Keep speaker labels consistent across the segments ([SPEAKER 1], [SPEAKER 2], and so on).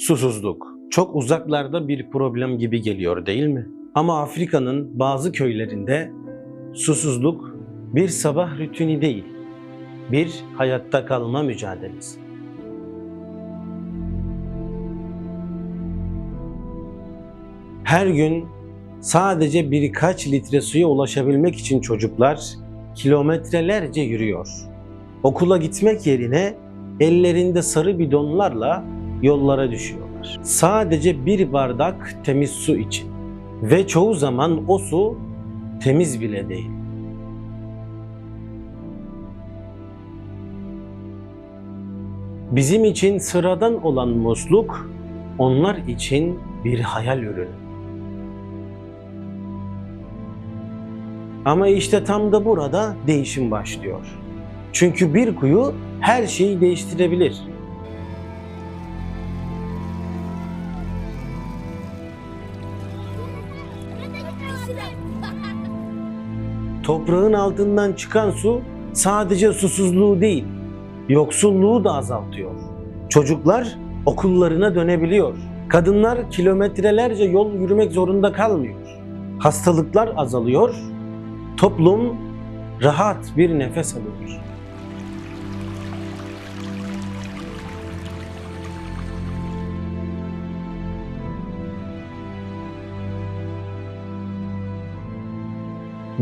[SPEAKER 1] Susuzluk. Çok uzaklarda bir problem gibi geliyor değil mi? Ama Afrika'nın bazı köylerinde susuzluk bir sabah rutini değil, bir hayatta kalma mücadelesi. Her gün sadece birkaç litre suya ulaşabilmek için çocuklar kilometrelerce yürüyor. Okula gitmek yerine ellerinde sarı bidonlarla yollara düşüyorlar. Sadece bir bardak temiz su için. Ve çoğu zaman o su temiz bile değil. Bizim için sıradan olan musluk onlar için bir hayal ürünü. Ama işte tam da burada değişim başlıyor. Çünkü bir kuyu her şeyi değiştirebilir. Toprağın altından çıkan su sadece susuzluğu değil, yoksulluğu da azaltıyor. Çocuklar okullarına dönebiliyor. Kadınlar kilometrelerce yol yürümek zorunda kalmıyor. Hastalıklar azalıyor. Toplum rahat bir nefes alıyor.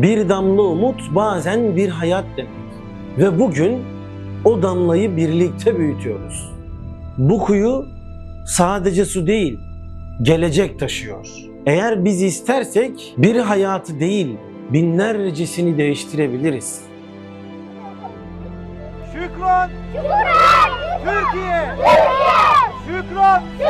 [SPEAKER 1] Bir damla umut bazen bir hayat demek. Ve bugün o damlayı birlikte büyütüyoruz. Bu kuyu sadece su değil, gelecek taşıyor. Eğer biz istersek bir hayatı değil, binlercesini değiştirebiliriz.
[SPEAKER 2] Şükran. Türkiye. Şükran. Türkiye.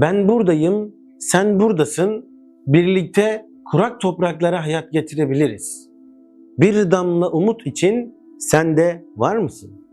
[SPEAKER 1] Ben buradayım, sen buradasın. Birlikte kurak topraklara hayat getirebiliriz. Bir damla umut için sen de var mısın?